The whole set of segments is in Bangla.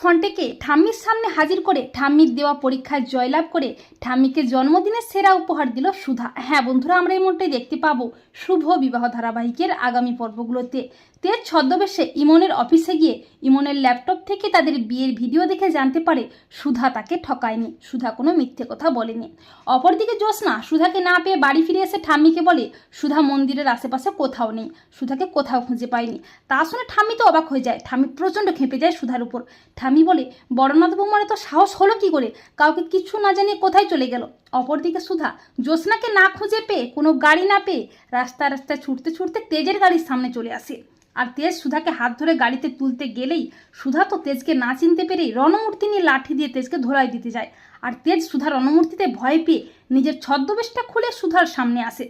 ফন্টেকে ঠাম্মির সামনে হাজির করে ঠাম্মির দেওয়া পরীক্ষায় জয়লাভ করে ঠাম্মিকে জন্মদিনের সেরা উপহার দিল সুধা। হ্যাঁ বন্ধুরা, আমরা মুহূর্তে দেখতে পাবো শুভ বিবাহ ধারাবাহিকের আগামী পর্বগুলোতে। তেজ ছদ্মবেশে ইমনের অফিসে গিয়ে ইমনের ল্যাপটপ থেকে তাদের বিয়ের ভিডিও দেখে জানতে পারে সুধা তাকে ঠকায়নি। সুধা কোনো মিথ্যে কথা বলেনি। অপরদিকে জ্যোৎস্না সুধাকে না পেয়ে বাড়ি ফিরে এসে ঠাম্মিকে বলে, সুধা মন্দিরের আশেপাশে কোথাও নেই। সুধাকে কোথাও খুঁজে পায়নি। তা শুনে ঠাম্মি তো অবাক হয়ে যায়। ঠাম্মি প্রচণ্ড খেপে যায় সুধার উপর। ঠাম্মি বলে বড়নাথ বৌমার তো সাহস হলো কি করে? কাউকে কিছু না জানিয়ে কোথায় চলে গেল? অপরদিকে সুধা, জ্যোৎস্নাকে না খুঁজে পেয়ে, কোনো গাড়ি না পেয়ে রাস্তা রাস্তায় ছুটতে ছুটতে তেজের গাড়ির সামনে চলে আসে। আর তেজ সুধাকে হাত ধরে গাড়িতে তুলতে গেলেই সুধা তো তেজকে না চিনতে পেরেই রণমূর্তি নিয়ে লাঠি দিয়ে তেজকে ধরাই দিতে যায়। আর তেজ সুধা রণমূর্তিতে ভয় পেয়ে নিজের ছদ্মবেশটা খুলে সুধার সামনে আসে।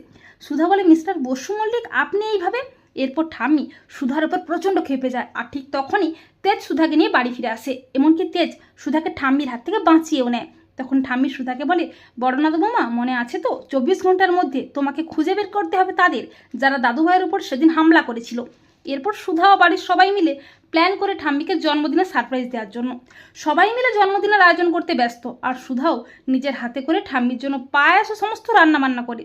সুধা বলে, মিস্টার বসু মল্লিক, আপনি এইভাবে? এরপর ঠাম্মি সুধার উপর প্রচণ্ড খেপে যায়। আর ঠিক তখনই তেজ সুধাকে নিয়ে বাড়ি ফিরে আসে। এমনকি তেজ সুধাকে ঠাম্মির হাত থেকে বাঁচিয়েও নেয়। তখন ঠাম্মি সুধাকে বলে, বড়নাথ বোমা, মনে আছে তো? চব্বিশ ঘণ্টার মধ্যে তোমাকে খুঁজে বের করতে হবে তাদের, যারা দাদু ভাইয়ের উপর সেদিন হামলা করেছিল। এরপর সুধা ও বাড়ির সবাই মিলে প্ল্যান করে ঠাম্মিকে জন্মদিনে সারপ্রাইজ দেওয়ার জন্য। সবাই মিলে জন্মদিনের আয়োজন করতে ব্যস্ত, আর সুধাও নিজের হাতে করে ঠাম্মির জন্য পায়াস সমস্ত রান্না বান্না করে।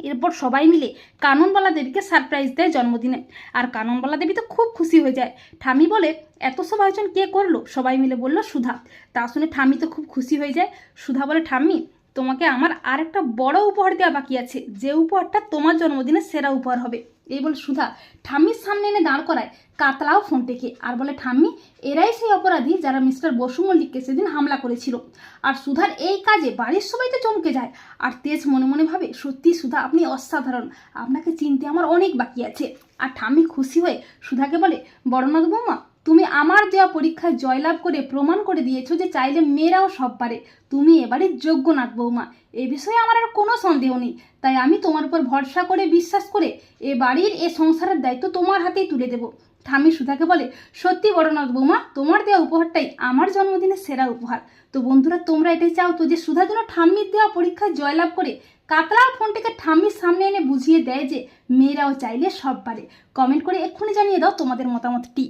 এরপর সবাই মিলে কাননবালা দেবীকে সারপ্রাইজ দেয় জন্মদিনে। আর কাননবালা দেবী তো খুব খুশি হয়ে যায়। ঠামি বলে, এত সব আয়োজন কে করল? সবাই মিলে বলল, সুধা। তা শুনে ঠামি তো খুব খুশি হয়ে যায়। সুধা বলে, ঠাম্মি, তোমাকে আমার আর একটা বড় উপহার দেওয়া বাকি আছে। যে উপহারটা তোমার জন্মদিনে সেরা উপহার হবে। এই বলে সুধা ঠাম্মির সামনে এনে দাঁড় করায়। কাতলাও ফোন থেকে আর বলে, ঠাম্মি, এরাই সেই অপরাধী যারা মিস্টার বসু মল্লিককে সেদিন হামলা করেছিল। আর সুধার এই কাজে বাড়ির সবাই তো চমকে যায়। আর তেজ মনে মনে ভাবে, সত্যি সুধা, আপনি অসাধারণ। আপনাকে চিনতে আমার অনেক বাকি আছে। আর ঠাম্মি খুশি হয়ে সুধাকে বলে, বড়নাথ বৌমা তুমি আমার দেওয়া পরীক্ষায় জয়লাভ করে প্রমাণ করে দিয়েছ যে চাইলে মেয়েরাও সব পারে। তুমি এবারে যোগ্য নাথ বৌমা। এ বিষয়ে আমার আর কোনো সন্দেহ নেই। তাই আমি তোমার উপর ভরসা করে বিশ্বাস করে এ বাড়ির এ সংসারের দায়িত্ব তোমার হাতেই তুলে দেবো। ঠামি সুধাকে বলে, সত্যি বড়নাথ বৌমা, তোমার দেওয়া উপহারটাই আমার জন্মদিনের সেরা উপহার। তো বন্ধুরা, তোমরা এটাই চাও তো যে সুধা যেন ঠাম্মির দেওয়া পরীক্ষায় জয়লাভ করে কাতলার ফোনটিকে ঠাম্মির সামনে এনে বুঝিয়ে দেয় যে মেয়েরাও চাইলে সব পারে। কমেন্ট করে এক্ষুনি জানিয়ে দাও তোমাদের মতামতটি।